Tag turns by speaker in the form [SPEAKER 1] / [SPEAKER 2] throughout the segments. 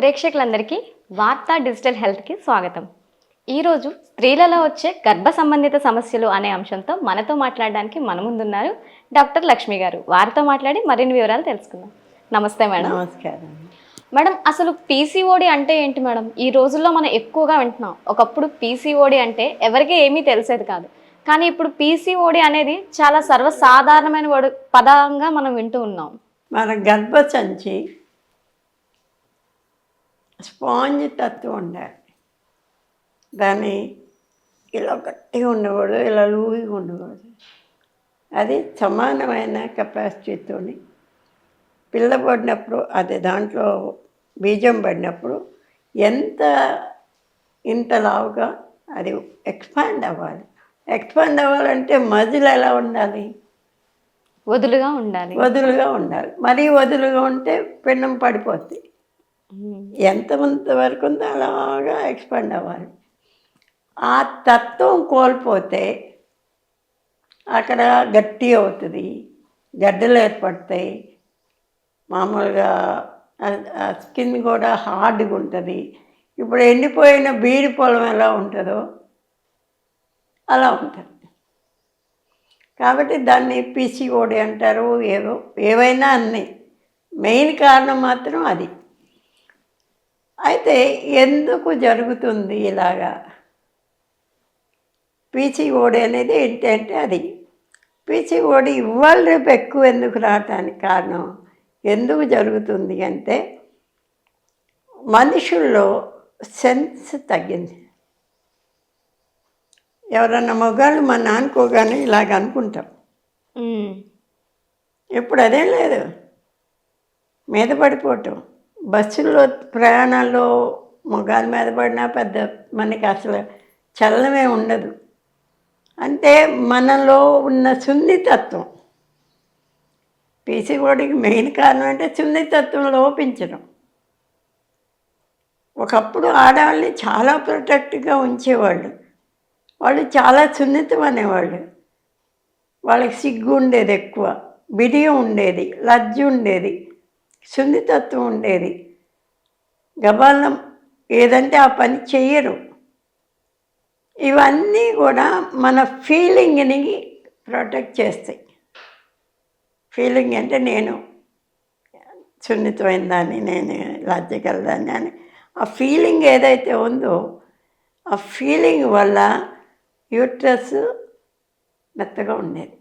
[SPEAKER 1] ప్రేక్షకులందరికీ వార్తా డిజిటల్ హెల్త్కి స్వాగతం. ఈరోజు స్త్రీలలో వచ్చే గర్భ సంబంధిత సమస్యలు అనే అంశంతో మనతో మాట్లాడడానికి మన ముందున్నారు డాక్టర్ లక్ష్మి గారు. వారితో మాట్లాడి మరిన్ని వివరాలు తెలుసుకుందాం. నమస్తే మేడం.
[SPEAKER 2] నమస్కారం.
[SPEAKER 1] మేడం అసలు పీసీఓడి అంటే ఏంటి మేడం? ఈ రోజుల్లో మనం ఎక్కువగా వింటున్నాం. ఒకప్పుడు పీసీఓడి అంటే ఎవరికీ ఏమీ తెలిసేది కాదు. కానీ ఇప్పుడు పీసీఓడి అనేది చాలా సర్వసాధారణమైన పదంగా మనం వింటూ ఉన్నాం.
[SPEAKER 2] మన గర్భసంచి స్పాంజ్ తత్వం ఉండాలి దాన్ని ఇలా గట్టిగా ఉండకూడదు ఇలా లూయిగా ఉండకూడదు. అది సమానమైన కెపాసిటీతోని పిల్ల పడినప్పుడు అది దాంట్లో బీజం పడినప్పుడు ఎంత ఇంత లావుగా అది ఎక్స్పాండ్ అవ్వాలి. ఎక్స్పాండ్ అవ్వాలంటే మజిల్ ఎలా ఉండాలి?
[SPEAKER 1] వదులుగా ఉండాలి.
[SPEAKER 2] వదులుగా ఉండాలి. మరీ వదులుగా ఉంటే పిండం పడిపోద్ది. ఎంతమంత వరకు ఉందో అలాగా ఎక్స్పాండ్ అవ్వాలి. ఆ తత్వం కోల్పోతే అక్కడ గట్టి అవుతుంది గడ్డలు ఏర్పడతాయి మామూలుగా స్కిన్ కూడా హార్డ్గా ఉంటుంది. ఇప్పుడు ఎండిపోయిన బీడి పొలం ఎలా ఉంటుందో అలా ఉంటుంది. కాబట్టి దాన్ని పీసీఓడి అంటారు ఏదో ఏవైనా అన్నీ. మెయిన్ కారణం మాత్రం అది. అయితే ఎందుకు జరుగుతుంది ఇలాగా? పీసీఓడి అనేది ఏంటంటే అది పీసీఓడి ఇవాళ రేపు ఎక్కువ ఎందుకు రావటానికి కారణం ఎందుకు జరుగుతుంది అంటే మనుషుల్లో సెన్స్ తగ్గింది. ఎవరన్నా మగాళ్ళు మన అనుకోగానే ఇలాగ అనుకుంటాం. ఇప్పుడు అదేం లేదు. మీద పడిపోవటం. బస్సుల్లో ప్రయాణాల్లో మొగాల మీద పడినా పెద్ద మనకి అసలు చలనమే ఉండదు. అంటే మనలో ఉన్న సున్నితత్వం పీసీఓడికి మెయిన్ కారణం అంటే సున్నితత్వం లోపించడం ఒకప్పుడు ఆడవాళ్ళని చాలా ప్రొటెక్ట్గా ఉంచేవాళ్ళు. వాళ్ళు చాలా సున్నితం అనేవాళ్ళు. వాళ్ళకి సిగ్గు ఉండేది ఎక్కువ బిడియం ఉండేది లజ్జ ఉండేది. సున్నితత్వం ఉండేది. గబాలం ఏదంటే ఆ పని చెయ్యరు. ఇవన్నీ కూడా మన ఫీలింగ్ని ప్రొటెక్ట్ చేస్తాయి. ఫీలింగ్ అంటే నేను సున్నితమైన దాన్ని నేను లజ్జగలదాన్ని అని ఆ ఫీలింగ్ ఏదైతే ఉందో ఆ ఫీలింగ్ వల్ల యూట్రస్ మెత్తగా ఉండేది.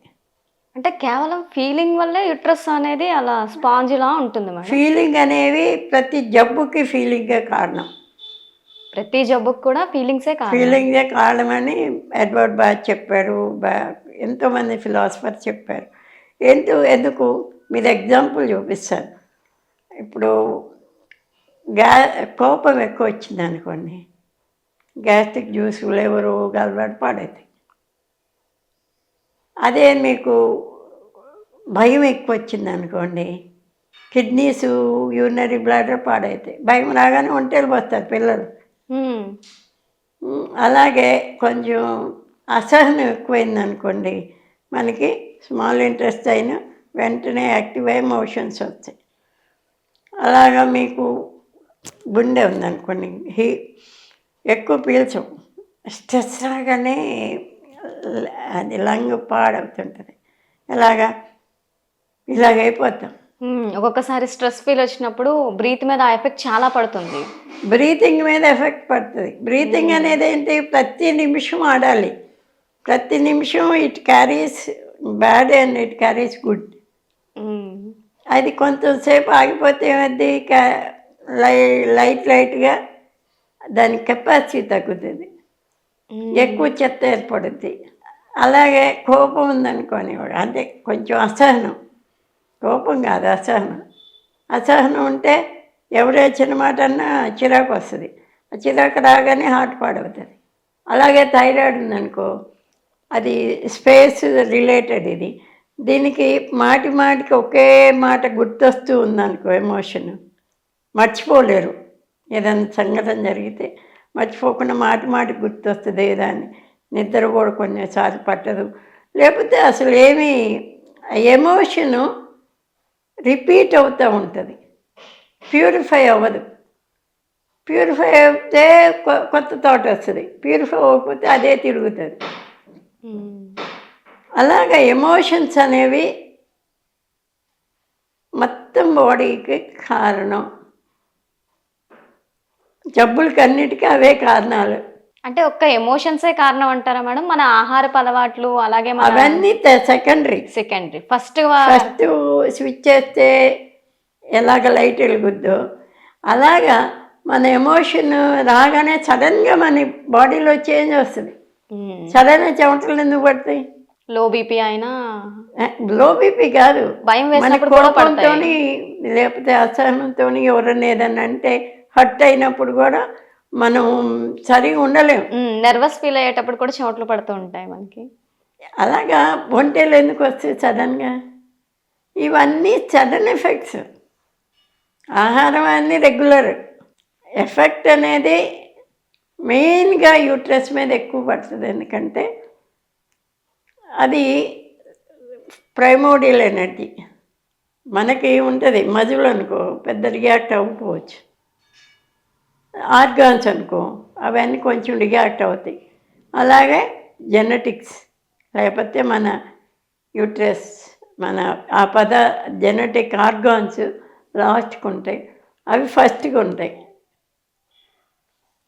[SPEAKER 1] అంటే కేవలం ఫీలింగ్ వల్లే యుట్రస్ అనేది అలా స్పాంజ్ లా ఉంటుంది మేడం.
[SPEAKER 2] ఫీలింగ్ అనేవి ప్రతి జబ్బుకి ఫీలింగే కారణం.
[SPEAKER 1] ప్రతి జబ్బుకు కూడా ఫీలింగ్సే కాదు
[SPEAKER 2] ఫీలింగే కారణమని ఎడ్వర్డ్ బాత్ చెప్పారు బా ఎంతోమంది ఫిలాసఫర్ చెప్పారు. ఏంటో ఎందుకు? మీరు ఎగ్జాంపుల్ చూపిస్తాను. ఇప్పుడు గ్యా కోపం ఎక్కువ వచ్చింది అనుకోండి గ్యాస్ట్రిక్ జ్యూస్ లేవరు గలవాడు పాడైతాయి. అదే మీకు భయం ఎక్కువ వచ్చింది అనుకోండి. కిడ్నీస్ యూరినరీ బ్లాడర్ పాడైతాయి. భయం రాగానే ఒంటేలు పోస్తారు పిల్లలు. అలాగే కొంచెం అసహనం ఎక్కువైంది అనుకోండి మనకి స్మాల్ ఇంట్రెస్ట్ అయినా వెంటనే యాక్టివ్ అయ్యి మోషన్స్ వస్తాయి. అలాగా మీకు గుండె ఉందనుకోండి హీ ఎక్కువ పీల్చం. స్ట్రెస్ రాగానే అది లంగ్ పాడవుతుంటుంది. ఎలాగా ఇలాగైపోతాం.
[SPEAKER 1] ఒక్కొక్కసారి స్ట్రెస్ ఫీల్ వచ్చినప్పుడు బ్రీత్ మీద ఆ ఎఫెక్ట్ చాలా పడుతుంది.
[SPEAKER 2] బ్రీతింగ్ మీద ఎఫెక్ట్ పడుతుంది. బ్రీతింగ్ అనేది ఏంటి? ప్రతి నిమిషం ఆడాలి. ప్రతి నిమిషం it carries bad and it carries good. అది కొంచెంసేపు ఆగిపోతే ఏమద్ది లై లైట్ లైట్గా దాని కెపాసిటీ తగ్గుతుంది. ఎక్కువ చెత్త ఏర్పడుద్ది. అలాగే కోపం ఉందనుకోని అంటే కొంచెం అసహనం. కోపం కాదు అసహనం. అసహనం ఉంటే ఎవరు వచ్చిన మాట అన్నా చిరాకు వస్తుంది. ఆ చిరాకు రాగానే హార్ట్ పాడవుతుంది. అలాగే థైరాయిడ్ ఉందనుకో అది స్పేస్ రిలేటెడ్ ఇది. దీనికి మాటి మాటికి ఒకే మాట గుర్తొస్తూ ఉందనుకో ఎమోషన్ మర్చిపోలేరు. ఏదైనా సంఘటన జరిగితే మర్చిపోకుండా మాటి మాటికి గుర్తొస్తుంది ఏదాన్ని నిద్ర కూడా కొన్నిసార్లు పట్టదు. లేకపోతే అసలు ఏమీ ఎమోషను రిపీట్ అవుతూ ఉంటుంది. ప్యూరిఫై అవ్వదు. ప్యూరిఫై అయితే కొ- కొత్త థాట్ వస్తుంది. ప్యూరిఫై అవ్వకపోతే అదే తిరుగుతుంది. అలాగ ఎమోషన్స్ అనేవి మొత్తం బాడీకి కారణం. జబ్బులకి అన్నిటికీ అవే కారణాలు.
[SPEAKER 1] అంటే ఒక్క ఎమోషన్సే కారణం అంటారా మేడం? మన ఆహారపు అలవాట్లు అలాగే
[SPEAKER 2] అవన్నీ secondary
[SPEAKER 1] secondary first
[SPEAKER 2] first switch చేస్తే ఎలాగ లైట్ వెలుగుద్దో అలాగా మన ఎమోషన్ రాగానే సడన్గా మన బాడీలో చేంజ్ వస్తుంది. సడన్గా చెమటలు ఎందుకు పడతాయి?
[SPEAKER 1] లో బీపీ అయినా?
[SPEAKER 2] లో బీపీ కాదు.
[SPEAKER 1] భయం
[SPEAKER 2] కోపంతో లేకపోతే అసహనంతో ఎవరైనా ఏదన్నా అంటే హర్ట్ అయినప్పుడు కూడా మనం సరిగా ఉండలేం.
[SPEAKER 1] నర్వస్ ఫీల్ అయ్యేటప్పుడు కూడా చెమటలు పడుతూ ఉంటాయి మనకి.
[SPEAKER 2] అలాగా ఒంటేలు ఎందుకు వస్తాయి సడన్గా ఇవన్నీ సడన్ ఎఫెక్ట్స్ ఆహారం అన్నీ రెగ్యులర్ ఎఫెక్ట్ అనేది మెయిన్గా యూట్రస్ మీద ఎక్కువ పడుతుంది. ఎందుకంటే అది ప్రైమోడియల్ ఎనర్జీ మనకి ఉంటుంది మజులు అనుకో పెద్ద రియాక్ట్ అవ్వకపోవచ్చు ఆర్గాన్స్ అనుకో అవన్నీ కొంచెం రియాక్ట్ అవుతాయి. అలాగే జెనెటిక్స్ లేకపోతే మన యూట్రస్ మన ఆ పద జెనెటిక్ ఆర్గాన్స్ లాస్ట్కి ఉంటాయి. అవి ఫస్ట్గా ఉంటాయి.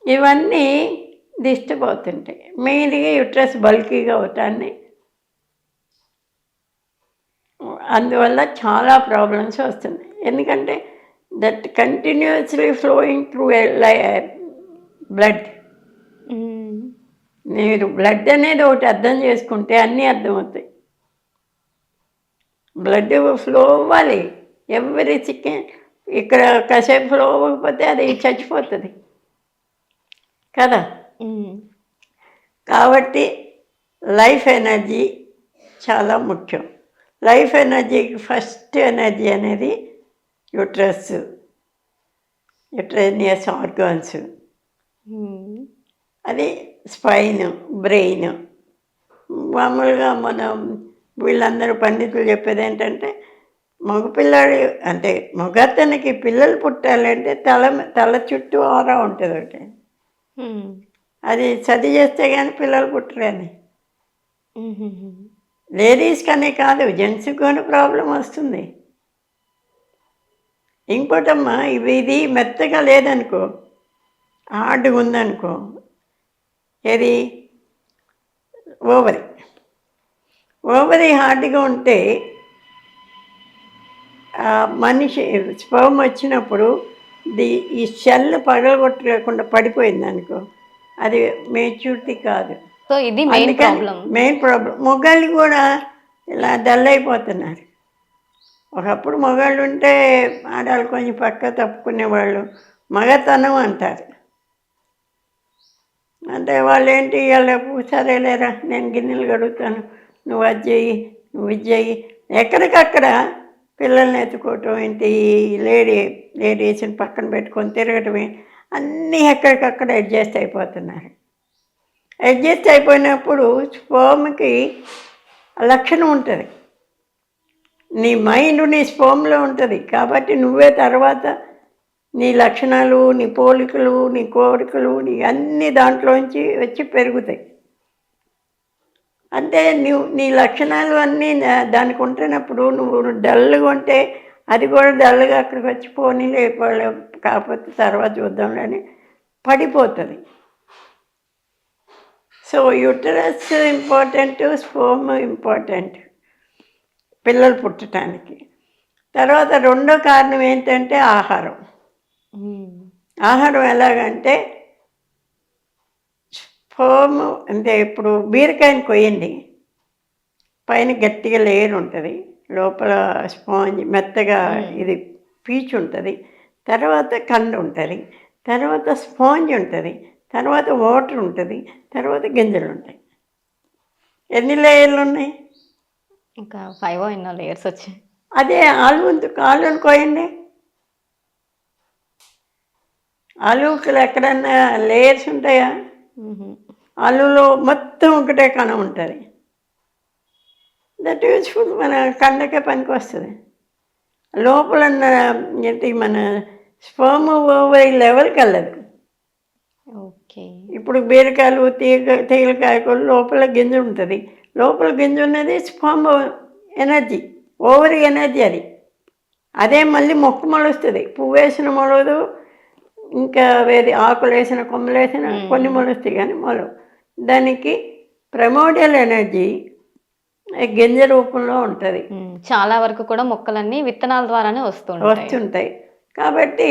[SPEAKER 2] ఇవన్నీ డిస్టర్బ్ అవుతుంటాయి. మెయిన్గా యూట్రస్ బల్కీగా అవుతాన్ని. అందువల్ల చాలా ప్రాబ్లమ్స్ వస్తున్నాయి. ఎందుకంటే that continuously flowing through blood మీరు బ్లడ్ అనేది ఒకటి అర్థం చేసుకుంటే అన్నీ అర్థమవుతాయి. బ్లడ్ ఫ్లో అవ్వాలి. ఎవరి చికెన్ ఇక్కడ కాసేపు ఫ్లో అవ్వకపోతే అది చచ్చిపోతుంది. కదా? కాబట్టి లైఫ్ ఎనర్జీ చాలా ముఖ్యం. లైఫ్ ఎనర్జీకి ఫస్ట్ ఎనర్జీ అనేది యూట్రస్ యూట్రేనియస్ ఆర్గాన్స్ అది స్పైన్ బ్రెయిన్ మామూలుగా మనం వీళ్ళందరూ పండితులు చెప్పేది ఏంటంటే మగపిల్లాడు అంటే మగతనికి పిల్లలు పుట్టాలంటే తల తల చుట్టూ ఆరా ఉంటుంది ఒకటి అది చది చేస్తే కానీ పిల్లలు పుట్టరని లేడీస్ కానీ కాదు జెంట్స్కి కూడా ప్రాబ్లం వస్తుంది. ఇంకోటమ్మా ఇవి ఇది మెత్తగా లేదనుకో హార్డ్గా ఉందనుకో ఏది? ఓవరి. ఓవరి హార్డ్గా ఉంటే ఆ మనిషి స్పర్మ్ వచ్చినప్పుడు ది ఈ సెల్ పగలగొట్టకుండా పడిపోయింది అనుకో అది మెచ్యూరిటీ కాదు.
[SPEAKER 1] సో ఇది మెయిన్ ప్రాబ్లం
[SPEAKER 2] మెయిన్ ప్రాబ్లం మొగాళ్ళు కూడా ఇలా డల్ అయిపోతున్నారు. ఒకప్పుడు మగాళ్ళు ఉంటే ఆడవాళ్ళు కొంచెం పక్క తప్పుకునేవాళ్ళు మగతనం అంటారు. అంటే వాళ్ళు ఏంటి ఇవ్వలేపు సరే లేరా నేను గిన్నెలు కడుగుతాను. నువ్వు అది చెయ్యి నువ్వు ఇది చెయ్యి. ఎక్కడికక్కడ పిల్లల్ని ఎత్తుకోవటం ఏంటి? లేడీ లేడీస్ని పక్కన పెట్టుకొని తిరగటమే. అన్నీ ఎక్కడికక్కడ అడ్జస్ట్ అయిపోతున్నారు. అడ్జస్ట్ అయిపోయినప్పుడు స్పోమ్కి లక్షణం ఉంటుంది. నీ మైండ్ నీ స్పోమ్లో ఉంటుంది. కాబట్టి నువ్వే తర్వాత నీ లక్షణాలు నీ పోలికలు నీ కోరికలు నీ అన్ని దాంట్లోంచి వచ్చి పెరుగుతాయి. అంటే నువ్వు నీ లక్షణాలు అన్నీ దానికి ఉంటున్నప్పుడు నువ్వు డల్గా ఉంటే అది కూడా డల్గా అక్కడికి వచ్చి పోనీ లేకపోలే కాకపోతే తర్వాత చూద్దాంలే పడిపోతుంది. So uterus important sperm important. పిల్లలు పుట్టడానికి తర్వాత రెండో కారణం ఏంటంటే ఆహారం. ఆహారం ఎలాగంటే స్పోమ్ అంటే ఇప్పుడు బీరకాయని కొయ్యండి. పైన గట్టిగా లేయర్ ఉంటుంది. లోపల స్పాంజ్ మెత్తగా ఇది పీచు ఉంటుంది. తర్వాత కండ ఉంటుంది. తర్వాత స్పాంజ్ ఉంటుంది. తర్వాత వాటర్ ఉంటుంది. తర్వాత గింజలు ఉంటాయి. ఎన్ని లేయర్లు ఉన్నాయి?
[SPEAKER 1] ఇంకా ఫైవ్ ఎన్నో లేయర్స్ వచ్చాయి.
[SPEAKER 2] అదే ఆలువంతు ఆలుని కోయండి ఆలుకలు ఎక్కడన్నా లేయర్స్ ఉంటాయా? ఆలులో మొత్తం ఒకటే కణం ఉంటుంది. దట్ యూస్ఫుల్ మన కండకే పనికి వస్తుంది. లోపల ఏంటి మన స్పర్మ్ ఓవర్ లెవెల్కి వెళ్ళదు.
[SPEAKER 1] ఓకే.
[SPEAKER 2] ఇప్పుడు బీరకాయలు తీగ తీగలకాయ కూడా లోపల గింజ ఉంటుంది. లోపల గింజ ఉన్నది స్పామ్ ఎనర్జీ ఓవర్ ఎనర్జీ అది. అదే మళ్ళీ మొక్క మొలుస్తుంది. పువ్వు వేసిన మొలదు ఇంకా వేరే ఆకులు వేసిన కొమ్మలు వేసిన కొన్ని మొలుస్తాయి కానీ మొలవు. దానికి ప్రమోడియల్ ఎనర్జీ గింజ రూపంలో ఉంటుంది.
[SPEAKER 1] చాలా వరకు కూడా మొక్కలన్నీ విత్తనాల ద్వారానే వస్తుంటాయి.
[SPEAKER 2] వస్తుంటాయి. కాబట్టి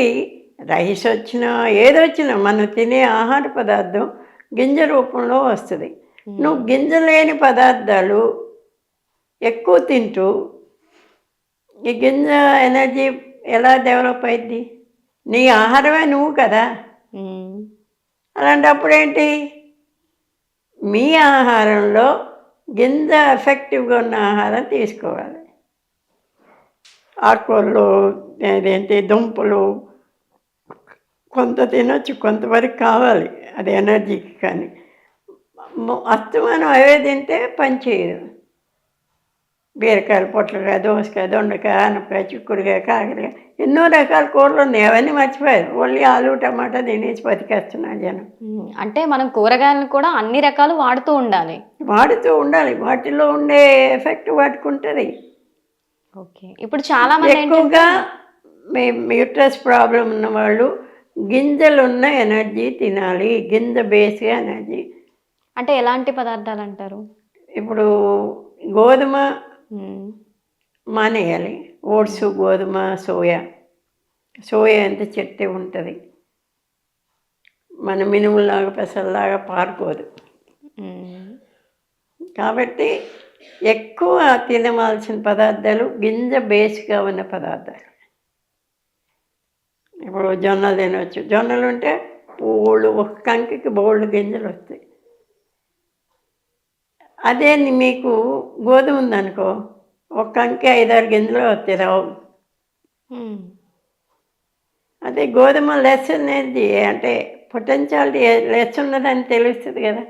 [SPEAKER 2] రైస్ వచ్చినా ఏదొచ్చినా మనం తినే ఆహార పదార్థం గింజ రూపంలో వస్తుంది. నువ్వు గింజ లేని పదార్థాలు ఎక్కువ తింటూ ఈ గింజ ఎనర్జీ ఎలా డెవలప్ అయింది నీ ఆహారమే నువ్వు కదా. అలాంటప్పుడు ఏంటి? మీ ఆహారంలో గింజ ఎఫెక్టివ్గా ఉన్న ఆహారం తీసుకోవాలి. ఆకుకూరలు అదేంటి దుంపలు కొంత తినొచ్చు కొంతవరకు కావాలి అది ఎనర్జీకి కానీ. అస్తమానం అవే తింటే పని చేయదు. బీరకాయలు పొట్లకాయ దోసకాయ దొండకాయ ఆనపకాయ చిక్కుడుకాయ కాకరకాయ ఎన్నో రకాల కూరలు ఉన్నాయి. అవన్నీ మర్చిపోయారు. ఓన్లీ ఆలు టమాటా తినేసి బతికేస్తున్నారు జనం.
[SPEAKER 1] అంటే మనం కూరగాయలను కూడా అన్ని రకాలు వాడుతూ ఉండాలి.
[SPEAKER 2] వాడుతూ ఉండాలి. వాటిలో ఉండే ఎఫెక్ట్ వాటికి ఉంటుంది
[SPEAKER 1] ఓకే. ఇప్పుడు చాలా
[SPEAKER 2] ఎక్కువగా మీ యూట్రస్ ప్రాబ్లం ఉన్న వాళ్ళు గింజలు ఉన్న ఎనర్జీ తినాలి. గింజ బేస్గా ఎనర్జీ.
[SPEAKER 1] అంటే ఎలాంటి పదార్థాలు అంటారు
[SPEAKER 2] ఇప్పుడు గోధుమ మానేయాలి. ఓట్స్ గోధుమ సోయా. సోయా ఎంత చెట్టే ఉంటుంది. మన మినుములాగా పెసల్లాగా పారుకోదు. కాబట్టి ఎక్కువ తినవలసిన పదార్థాలు గింజ బేస్గా ఉన్న పదార్థాలు. ఇప్పుడు జొన్నలు తినవచ్చు. జొన్నలు ఉంటే పూలు ఒక కంకికి బోల్డ్ గింజలు వస్తాయి. అదే మీకు గోధుమ ఉందనుకో ఒక కంకి ఐదారు గింజలు వస్తాయి రావు
[SPEAKER 1] ఉమ్,
[SPEAKER 2] అదే గోధుమ లెస్ అనేది అంటే పొటెన్షియాలిటీ లెస్ ఉన్నదని తెలుస్తుంది కదా.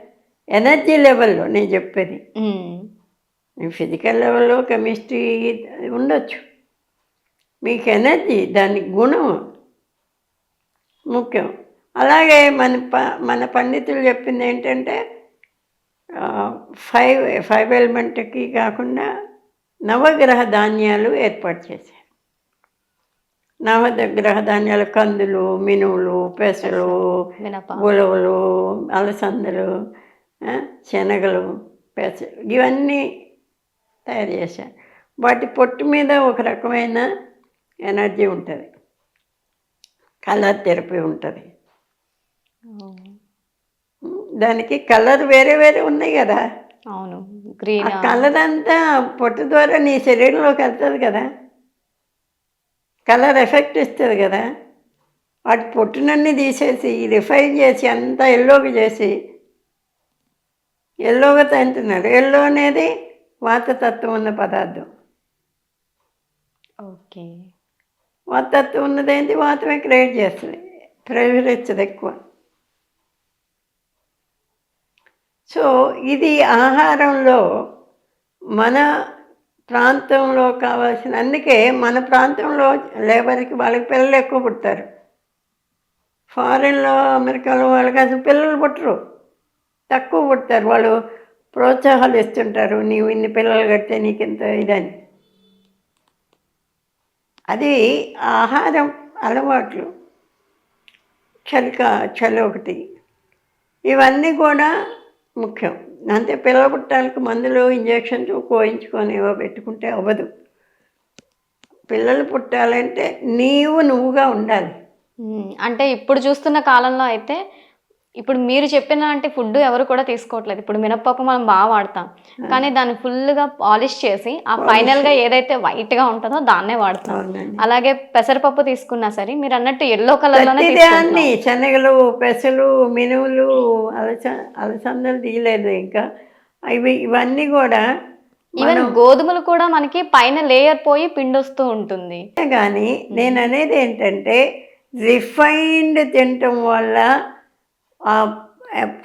[SPEAKER 2] ఎనర్జీ లెవెల్లో నేను చెప్పేది. ఫిజికల్ లెవెల్లో కెమిస్ట్రీ ఉండొచ్చు. మీకు ఎనర్జీ దాని గుణం ముఖ్యం. అలాగే మన ప మన పండితులు చెప్పింది ఏంటంటే ఫైవ్ ఫైవ్ ఎలిమెంట్కి కాకుండా నవగ్రహ ధాన్యాలు ఏర్పాటు చేశారు. నవగ్రహ ధాన్యాలు కందులు మినువులు పెసలు ఉలవలు అలసందలు శనగలు పెసలు ఇవన్నీ తయారు చేశారు. వాటి పొట్టు మీద ఒక రకమైన ఎనర్జీ ఉంటుంది. కలర్ థెరపీ ఉంటుంది. దానికి కలర్ వేరే వేరే ఉన్నాయి కదా.
[SPEAKER 1] అవును గ్రీన్?
[SPEAKER 2] కలర్ అంతా పొట్టు ద్వారా నీ శరీరంలోకి వెళ్తుంది కదా. కలర్ ఎఫెక్ట్ ఇస్తుంది కదా. వాటి పొట్టునన్నీ తీసేసి రిఫైన్ చేసి అంతా ఎల్లోకి చేసి ఎల్లోగా తింటున్నారు ఎల్లో అనేది వాతతత్వం ఉన్న పదార్థం.
[SPEAKER 1] ఓకే.
[SPEAKER 2] వాతతత్వం ఉన్నది ఏంటి వాతమే క్రియేట్ చేస్తుంది. ప్రెషర్ ఇస్తుంది ఎక్కువ. సో ఇది ఆహారంలో మన ప్రాంతంలో కావాల్సిన అందుకే మన ప్రాంతంలో లేబర్కి వాళ్ళకి పిల్లలు ఎక్కువ పుడతారు. ఫారిన్లో అమెరికాలో వాళ్ళకి అసలు పిల్లలు పుట్టరు. తక్కువ పుడతారు. వాళ్ళు ప్రోత్సాహాలు ఇస్తుంటారు. నీవు ఇన్ని పిల్లలు కడితే నీకు ఇంత ఇదని. అది ఆహారం అలవాట్లు. చలిక చలి ఒకటి. ఇవన్నీ కూడా ముఖ్యం. అంతే పిల్లలు పుట్టాలకు మందులు ఇంజక్షన్స్ కోయించుకొని ఏవో పెట్టుకుంటే అవ్వదు. పిల్లలు పుట్టాలంటే నీవు నువ్వుగా ఉండాలి.
[SPEAKER 1] అంటే ఇప్పుడు చూస్తున్న కాలంలో అయితే ఇప్పుడు మీరు చెప్పిన అంటే ఫుడ్ ఎవరు కూడా తీసుకోవట్లేదు. ఇప్పుడు మినప్పప్పు మనం బాగా వాడతాం. కానీ దాన్ని ఫుల్గా పాలిష్ చేసి ఆ ఫైనల్గా ఏదైతే వైట్గా ఉంటుందో దాన్నే వాడతాం. అలాగే పెసరపప్పు తీసుకున్నా సరే మీరు అన్నట్టు ఎల్లో కలర్లోనే
[SPEAKER 2] ప్రతిదే
[SPEAKER 1] తీసుకుంటున్నాం.
[SPEAKER 2] అన్ని శనగలు పెసలు మినువులు అలస అలసందలు తీయలేదు ఇంకా. ఇవి ఇవన్నీ కూడా
[SPEAKER 1] ఈవెన్ గోధుమలు కూడా మనకి పైన లేయర్ పోయి పిండి వస్తూ ఉంటుంది.
[SPEAKER 2] కానీ నేను అనేది ఏంటంటే రిఫైన్డ్ తినటం వల్ల ఆ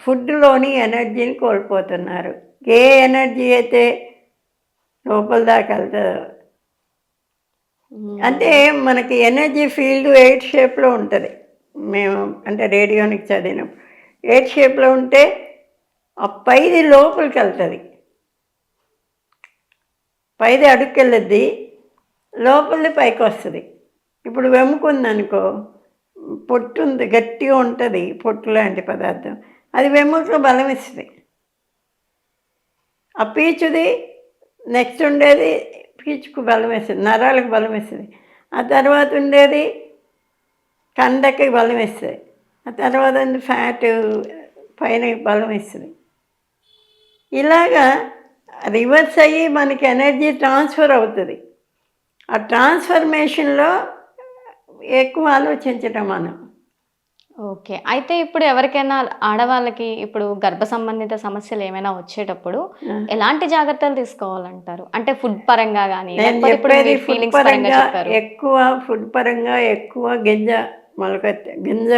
[SPEAKER 2] ఫుడ్లోని ఎనర్జీని కోల్పోతున్నారు. ఏ ఎనర్జీ అయితే లోపల దాకా వెళ్తుందో. అంటే మనకి ఎనర్జీ ఫీల్డ్ ఎయిట్ షేప్లో ఉంటుంది. మేము అంటే రేడియోనికి చదివినప్పుడు. ఎయిట్ షేప్లో ఉంటే ఆ పైది లోపలికి వెళ్తుంది. పైది అడుగుకి వెళ్ళద్ది లోపలిది పైకి వస్తుంది ఇప్పుడు వెముకుందనుకో పొట్టు ఉంది గట్టిగా ఉంటుంది పొట్టు లాంటి పదార్థం. అది వెముకకు బలం ఇస్తుంది ఆ పీచుది నెక్స్ట్ ఉండేది పీచుకు బలం ఇస్తుంది నరాలకు బలం ఇస్తుంది ఆ తర్వాత ఉండేది కండకి బలం ఇస్తుంది ఆ తర్వాత ఉంది ఫ్యాట్ పైన బలం ఇస్తుంది ఇలాగా రివర్స్ అయ్యి మనకి ఎనర్జీ ట్రాన్స్ఫర్ అవుతుంది. ఆ ట్రాన్స్ఫర్మేషన్లో ఎక్కువ ఆలోచించటం మనం.
[SPEAKER 1] ఓకే. అయితే ఇప్పుడు ఎవరికైనా ఆడవాళ్ళకి ఇప్పుడు గర్భ సంబంధిత సమస్యలు ఏమైనా వచ్చేటప్పుడు ఎలాంటి జాగ్రత్తలు తీసుకోవాలంటారు? అంటే ఫుడ్ పరంగా కానీ
[SPEAKER 2] ఎక్కువ ఫుడ్ పరంగా ఎక్కువ గింజ మొలకెత్త గింజ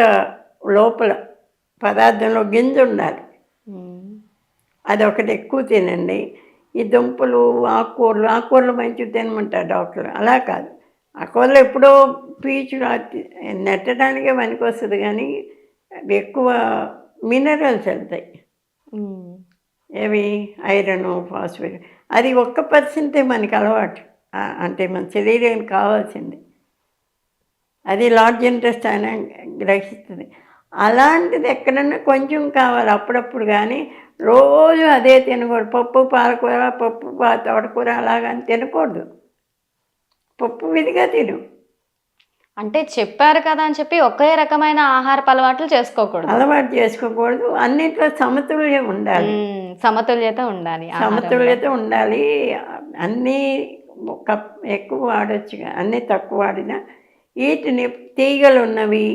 [SPEAKER 2] లోపల పదార్థంలో గింజ ఉండాలి. అది ఒకటి ఎక్కువ తినండి. ఈ దుంపలు ఆకుకూరలు ఆకుకూరలు మంచివి తినమంటారు డాక్టర్. అలా కాదు. ఆకుకూరలు ఎప్పుడో పీచు నెట్టడానికే పనికి వస్తుంది కానీ ఎక్కువ మినరల్స్ వెళ్తాయి. ఏవి? Iron phosphate. అది ఒక్క పర్సెంటే మనకి అలవాటు. అంటే మన శరీరానికి కావాల్సింది. అది లార్జ్ ఇంట్రెస్ట్ ఆయన గ్రహిస్తుంది. అలాంటిది ఎక్కడన్నా కొంచెం కావాలి అప్పుడప్పుడు కానీ రోజు అదే తినకూడదు. పప్పు పాలకూర పప్పు తోటకూర అలాగని తినకూడదు. పప్పు విధిగా తిను.
[SPEAKER 1] అంటే చెప్పారు కదా అని చెప్పి ఒకే రకమైన ఆహారపు అలవాట్లు చేసుకోకూడదు.
[SPEAKER 2] అలవాటు చేసుకోకూడదు. అన్నింటిలో సమతుల్యం ఉండాలి.
[SPEAKER 1] సమతుల్యత ఉండాలి.
[SPEAKER 2] సమతుల్యత ఉండాలి. అన్నీ ఎక్కువ వాడచ్చు అన్నీ తక్కువ వాడినా వీటిని తీగలు ఉన్నవి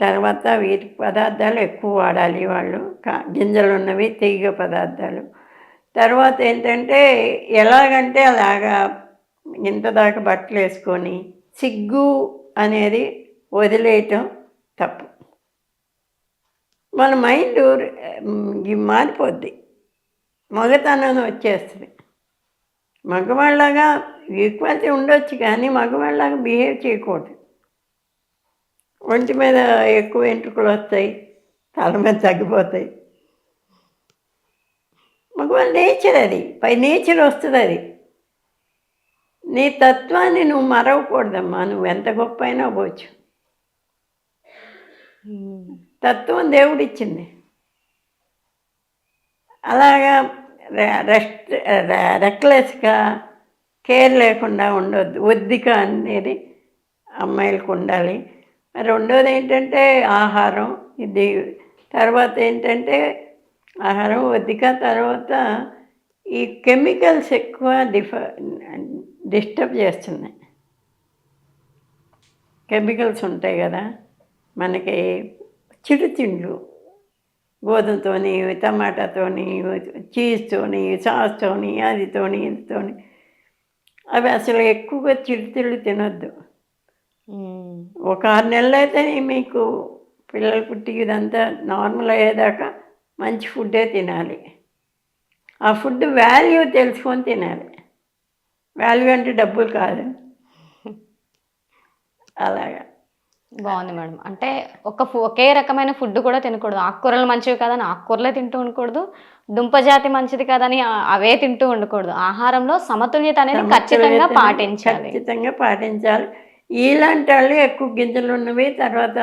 [SPEAKER 2] తర్వాత వీటి పదార్థాలు ఎక్కువ వాడాలి వాళ్ళు. గింజలు ఉన్నవి తీగ పదార్థాలు. తర్వాత ఏంటంటే ఎలాగంటే అలాగా ఇంత దాకా బట్టలు వేసుకొని సిగ్గు అనేది వదిలేయటం తప్పు. మన మైండ్ మారిపోద్ది. మగతనం వచ్చేస్తుంది. మగవాళ్ళగా ఈక్వాలిటీ ఉండొచ్చు కానీ మగవాళ్ళగా బిహేవ్ చేయకూడదు. ఒంటి మీద ఎక్కువ వెంట్రుకలు వస్తాయి తల మీద తగ్గిపోతాయి. మగవాళ్ళ నేచర్ అది. పై నేచర్ వస్తుంది అది. నీ తత్వాన్ని నువ్వు మరవకూడదమ్మా. నువ్వు ఎంత గొప్ప అయినా
[SPEAKER 1] పోవచ్చు.
[SPEAKER 2] తత్వం దేవుడిచ్చింది. అలాగా రె- రెస్ట్ రెక్లెస్గా కేర్ లేకుండా ఉండొద్దు. ఒద్దిక అనేది అమ్మాయిలకు ఉండాలి రెండోది ఏంటంటే ఆహారం. ఇది తర్వాత ఏంటంటే ఆహారం ఒద్దిక తర్వాత ఈ కెమికల్స్ ఎక్కువ డిఫ డిస్టర్బ్ చేస్తున్నాయి. కెమికల్స్ ఉంటాయి కదా మనకి చిరుతిండ్లు గోధుమతోని టమాటాతోని చీజ్తోని సాస్తోని అదితోని ఇదితోని అవి అసలు ఎక్కువగా చిరుతిళ్ళు తినొద్దు. ఒక ఆరు నెలలు అయితే మీకు పిల్లలు పుట్టి ఇదంతా నార్మల్ అయ్యేదాకా మంచి ఫుడ్డే తినాలి. ఆ ఫుడ్ వాల్యూ తెలుసుకొని తినాలి. వాల్యూ అంటే డబ్బులు కాదు. అలాగా.
[SPEAKER 1] బాగుంది మేడం. అంటే ఒక ఒకే రకమైన ఫుడ్ కూడా తినకూడదు. ఆకుకూరలు మంచివి కదని ఆకుకూరలే తింటూ ఉండకూడదు. దుంప జాతి మంచిది కదని అవే తింటూ ఉండకూడదు. ఆహారంలో సమతుల్యత అనేది ఖచ్చితంగా పాటించాలి.
[SPEAKER 2] ఖచ్చితంగా పాటించాలి. ఇలాంటి వాళ్ళు ఎక్కువ గింజలు ఉన్నవి తర్వాత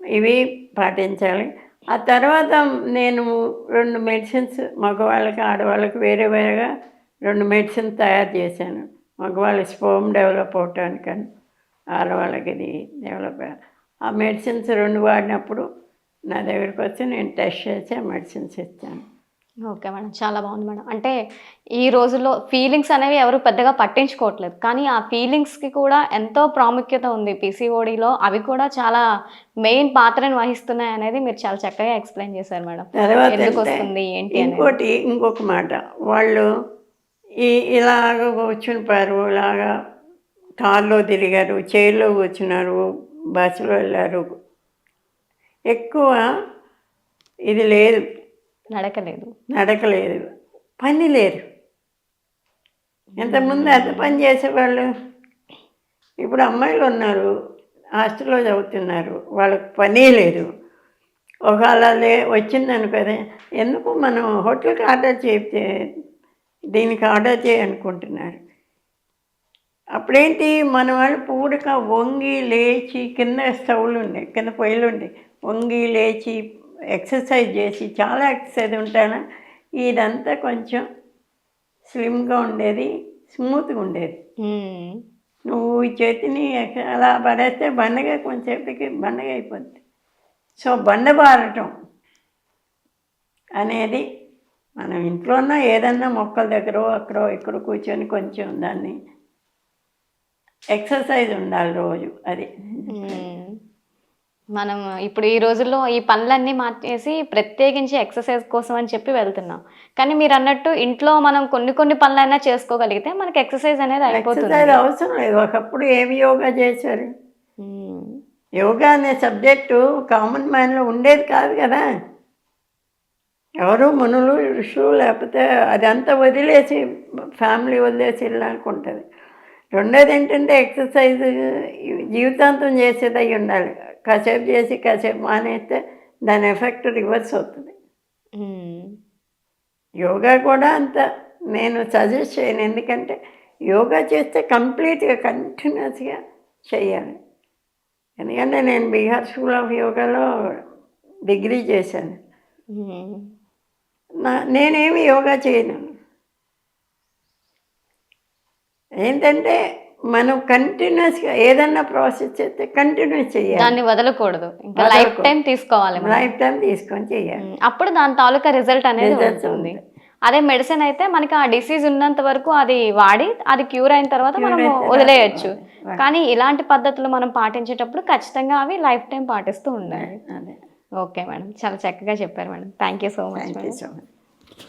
[SPEAKER 2] ఇవి పాటించాలి. ఆ తర్వాత నేను రెండు మెడిసిన్స్ మగవాళ్ళకి ఆడవాళ్ళకి వేరే వేరేగా రెండు మెడిసిన్స్ తయారు చేశాను. మగవాళ్ళ స్పోమ్ డెవలప్ అవటానికని ఆడవాళ్ళకి ఇది డెవలప్ ఆ మెడిసిన్స్ రెండు వాడినప్పుడు నా దగ్గరికి వచ్చి నేను టెస్ట్ చేసి ఆ మెడిసిన్స్ ఇచ్చాను.
[SPEAKER 1] ఓకే మేడం చాలా బాగుంది మేడం. అంటే ఈ రోజుల్లో ఫీలింగ్స్ అనేవి ఎవరు పెద్దగా పట్టించుకోవట్లేదు. కానీ ఆ ఫీలింగ్స్కి కూడా ఎంతో ప్రాముఖ్యత ఉంది. పీసీఓడిలో అవి కూడా చాలా మెయిన్ పాత్రను వహిస్తున్నాయి అనేది మీరు చాలా చక్కగా ఎక్స్ప్లెయిన్ చేశారు మేడం. ఎందుకు వస్తుంది ఏంటి
[SPEAKER 2] ఇంకోటి ఇంకొక మాట. వాళ్ళు ఈ ఇలాగ కూర్చునిపోయారు ఇలాగా కార్లో తిరిగారు చైర్లో కూర్చున్నారు బస్సులో వెళ్ళారు. ఎక్కువ ఇది లేదు.
[SPEAKER 1] నడకలేదు.
[SPEAKER 2] నడకలేదు. పని లేరు ఎంతమంది ఎంత పని చేసేవాళ్ళు? ఇప్పుడు అమ్మాయిలు ఉన్నారు. హాస్టల్లో చదువుతున్నారు. వాళ్ళకి పని లేదు. ఒకవేళ లే వచ్చిందనుకో అదే ఎందుకు మనం హోటల్కి ఆర్డర్ చేస్తే దీనికి ఆర్డర్ చేయనుకుంటున్నారు అప్పుడేంటి? మన వాళ్ళు పూడక వంగి లేచి కింద స్టవ్లు ఉన్నాయి కింద పొయ్యిలు ఉండే వంగి లేచి ఎక్సర్సైజ్ చేసి చాలా ఎక్సర్సైజ్ ఉంటాను ఇదంతా కొంచెం స్లిమ్గా ఉండేది స్మూత్గా ఉండేది. నువ్వు ఈ చేతిని అలా పడేస్తే బండగా కొంచెంసేపటికి బండగా అయిపోద్ది సో బండ బారటం అనేది మనం ఇంట్లోనే ఏదన్నా మొక్కల దగ్గర అక్కడో ఇక్కడ కూర్చొని కొంచెం దాన్ని ఎక్సర్సైజ్ ఉండాలి రోజు అది.
[SPEAKER 1] మనం ఇప్పుడు ఈ రోజుల్లో ఈ పనులన్నీ మార్చేసి ప్రత్యేకించి ఎక్సర్సైజ్ కోసం అని చెప్పి వెళ్తున్నాం. కానీ మీరు అన్నట్టు ఇంట్లో మనం కొన్ని కొన్ని పనులైనా చేసుకోగలిగితే మనకి ఎక్సర్సైజ్ అనేది అయిపోతుంది.
[SPEAKER 2] అవసరం లేదు. ఒకప్పుడు ఏమి యోగా చేశారు. యోగా అనే సబ్జెక్టు కామన్ మైండ్లో ఉండేది కాదు కదా. ఎవరు మునులు ఋషులు లేకపోతే అదంతా వదిలేసి ఫ్యామిలీ వదిలేసి వెళ్ళాలనుకుంటుంది రెండోది ఏంటంటే ఎక్సర్సైజ్ జీవితాంతం చేసేది అయి ఉండాలి. కాసేపు చేసి కాసేపు మానేస్తే దాని ఎఫెక్ట్ రివర్స్ అవుతుంది. యోగా కూడా అంత నేను సజెస్ట్ చేయను. ఎందుకంటే యోగా చేస్తే కంప్లీట్గా కంటిన్యూస్గా చేయాలి. ఎందుకంటే నేను బీహార్ స్కూల్ ఆఫ్ యోగాలో డిగ్రీ చేశాను. నా నేనేమి యోగా చేయను. ఏంటంటే మనం కంటిన్యూస్గా ఏదన్నా ప్రాసెస్ చేస్తే కంటిన్యూస్ చేయాలి
[SPEAKER 1] దాన్ని వదలకూడదు ఇంకా లైఫ్. టైం తీసుకోవాలి.
[SPEAKER 2] లైఫ్ టైం తీసుకొని చేయాలి.
[SPEAKER 1] అప్పుడు దాని తాలూకా రిజల్ట్ అనేది ఉంటుంది
[SPEAKER 2] ఉంటుంది.
[SPEAKER 1] అదే మెడిసిన్ అయితే మనకి ఆ డిసీజ్ ఉన్నంత వరకు అది వాడి అది క్యూర్ అయిన తర్వాత మనం వదిలేయచ్చు. కానీ ఇలాంటి పద్ధతులు మనం పాటించేటప్పుడు ఖచ్చితంగా అవి లైఫ్ టైం పాటిస్తూ ఉండాలి
[SPEAKER 2] అదే
[SPEAKER 1] ఓకే మేడం చాలా చక్కగా చెప్పారు madam thank you so much
[SPEAKER 2] so much